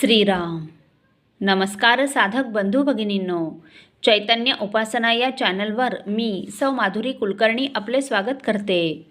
श्रीराम. नमस्कार साधक बंधू भगिनींनो. चैतन्य उपासना या चॅनलवर मी सौ माधुरी कुलकर्णी आपले स्वागत करते.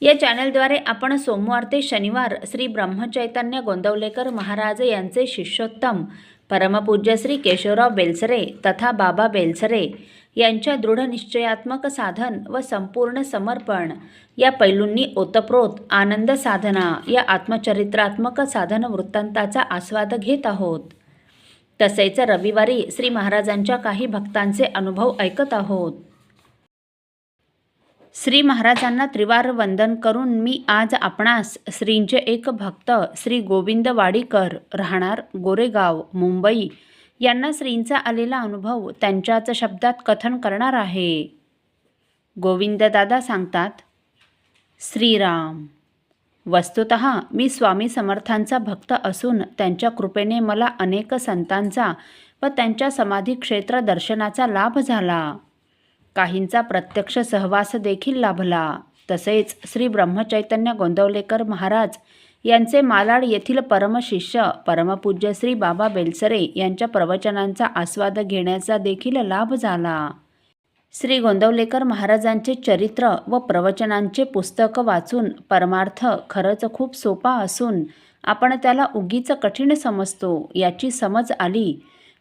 या चॅनलद्वारे आपण सोमवार ते शनिवार श्री ब्रह्मचैतन्य गोंदवलेकर महाराज यांचे शिष्योत्तम परमपूज्य श्री केशवराव बेलसरे तथा बाबा बेलसरे यांच्या दृढनिश्चयात्मक साधन व संपूर्ण समर्पण. या पैलूंनी ओतप्रोत आनंद साधना या आत्मचरित्रात्मक साधन वृत्तांताचा आस्वाद घेत आहोत. तसेच रविवारी श्री महाराजांच्या काही भक्तांचे अनुभव ऐकत आहोत. श्री महाराजांना त्रिवार वंदन करून मी आज आपणास श्रींचे एक भक्त श्री गोविंद वाडीकर राहणार गोरेगाव मुंबई यांना श्रींचा आलेला अनुभव त्यांच्याच शब्दात कथन करणार आहे. गोविंददादा सांगतात श्रीराम वस्तुत मी स्वामी समर्थांचा भक्त असून त्यांच्या कृपेने मला अनेक संतांचा व त्यांच्या समाधी क्षेत्र दर्शनाचा लाभ झाला. काहींचा प्रत्यक्ष सहवास देखील लाभला. तसेच श्री ब्रह्मचैतन्य गोंदवलेकर महाराज यांचे मालाड येथील परमशिष्य परमपूज्य श्री बाबा बेलसरे यांच्या प्रवचनांचा आस्वाद घेण्याचा देखील लाभ झाला. श्री गोंदवलेकर महाराजांचे चरित्र व प्रवचनांचे पुस्तक वाचून परमार्थ खरंच खूप सोपा असून आपण त्याला उगीच कठीण समजतो याची समज आली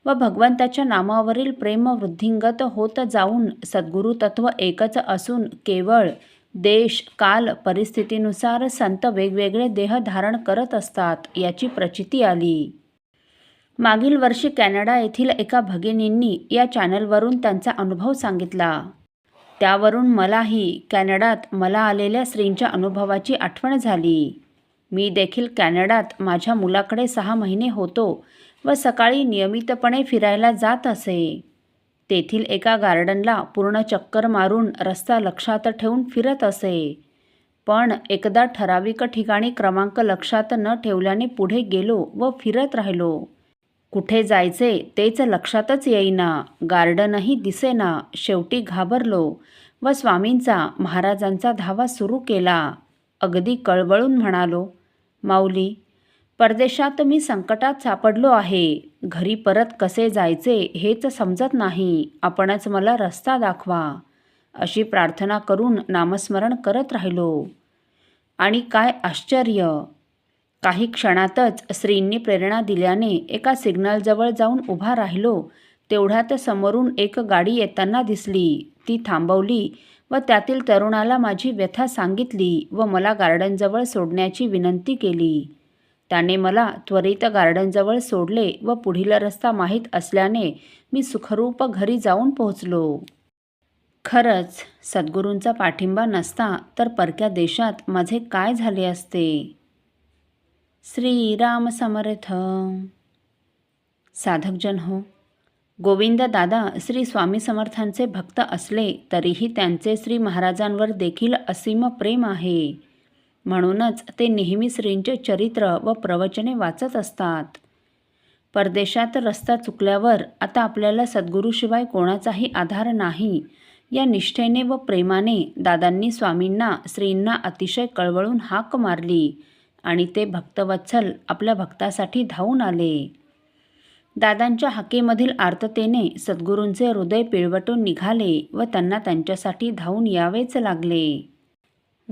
व भगवंताच्या नामावरील प्रेम वृद्धिंगत होत जाऊन सद्गुरु तत्व एकच असून केवळ देश काल परिस्थितीनुसार संत वेगवेगळे देह धारण करत असतात याची प्रचिती आली. मागील वर्षी कॅनडा येथील एका भगिनींनी या चॅनलवरून त्यांचा अनुभव सांगितला. त्यावरून मलाही कॅनडात मला आलेल्या श्रींच्या अनुभवाची आठवण झाली. मी देखील कॅनडात माझ्या मुलाकडे सहा महिने होतो व सकाळी नियमितपणे फिरायला जात असे. तेथील एका गार्डनला पूर्ण चक्कर मारून रस्ता लक्षात ठेवून फिरत असे. पण एकदा ठराविक ठिकाणी क्रमांक लक्षात न ठेवल्याने पुढे गेलो व फिरत राहिलो. कुठे जायचे तेच लक्षातच येईना. गार्डनही दिसेना. शेवटी घाबरलो व स्वामींचा महाराजांचा धावा सुरू केला. अगदी कळवळून म्हणालो माऊली परदेशात मी संकटात सापडलो आहे. घरी परत कसे जायचे हेच समजत नाही. आपणच मला रस्ता दाखवा. अशी प्रार्थना करून नामस्मरण करत राहिलो. आणि काय आश्चर्य! काही क्षणातच श्रींनी प्रेरणा दिल्याने एका सिग्नलजवळ जाऊन उभा राहिलो. तेवढ्यात समोरून एक गाडी येताना दिसली. ती थांबवली व त्यातील तरुणाला माझी व्यथा सांगितली व मला गार्डनजवळ सोडण्याची विनंती केली. त्याने मला त्वरित गार्डनजवळ सोडले व पुढील रस्ता माहीत असल्याने मी सुखरूप घरी जाऊन पोहोचलो. खरंच सद्गुरूंचा पाठिंबा नसता तर परक्या देशात माझे काय झाले असते? श्रीराम समर्थ. साधकजन हो गोविंद दादा श्री स्वामी समर्थांचे भक्त असले तरीही त्यांचे श्री महाराजांवर देखील असीम प्रेम आहे. म्हणूनच ते नेहमी श्रींचे चरित्र व प्रवचने वाचत असतात. परदेशात रस्ता चुकल्यावर आता आपल्याला सद्गुरूशिवाय कोणाचाही आधार नाही. या निष्ठेने व प्रेमाने दादांनी स्वामींना श्रींना अतिशय कळवळून हाक मारली आणि ते भक्तवत्सल आपल्या भक्तासाठी धावून आले. दादांच्या हाकेमधील आर्ततेने सद्गुरूंचे हृदय पिळवटून निघाले व त्यांना त्यांच्यासाठी धावून यावेच लागले.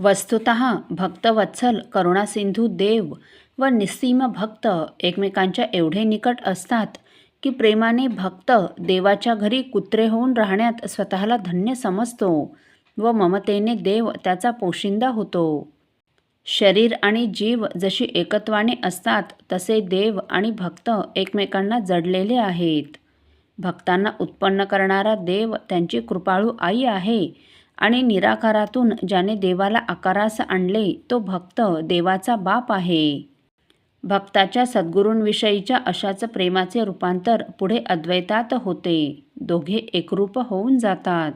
वस्तुत भक्तवत्सल करुणासिंधू देव व निस्सीम भक्त एकमेकांच्या एवढे निकट असतात की प्रेमाने भक्त देवाच्या घरी कुत्रे होऊन राहण्यात स्वतःला धन्य समजतो व ममतेने देव त्याचा पोशिंदा होतो. शरीर आणि जीव जशी एकत्वाने असतात तसे देव आणि भक्त एकमेकांना जडलेले आहेत. भक्तांना उत्पन्न करणारा देव त्यांची कृपाळू आई आहे आणि निराकारातून ज्याने देवाला आकारास आणले तो भक्त देवाचा बाप आहे. भक्ताच्या सद्गुरूंविषयीच्या अशाच प्रेमाचे रूपांतर पुढे अद्वैतात होते. दोघे एकरूप होऊन जातात.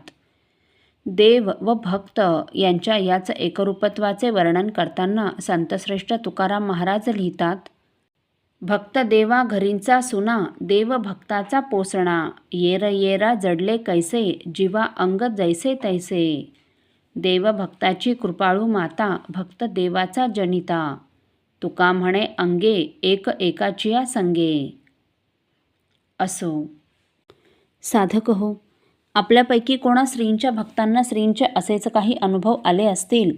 देव व भक्त यांच्या याच एकरूपत्वाचे वर्णन करताना संतश्रेष्ठ तुकाराम महाराज लिहितात भक्त देवा घरींचा सुना देव भक्ताचा पोसणा. येर येरा जडले कैसे जीवा अंग जैसे तैसे. देवभक्ताची कृपाळू माता भक्त देवाचा जनिता. तुका म्हणे अंगे एक एकाचिया संगे. असो. साधक हो आपल्यापैकी कोणा स्त्रींच्या भक्तांना श्रींचे असेच काही अनुभव आले असतील?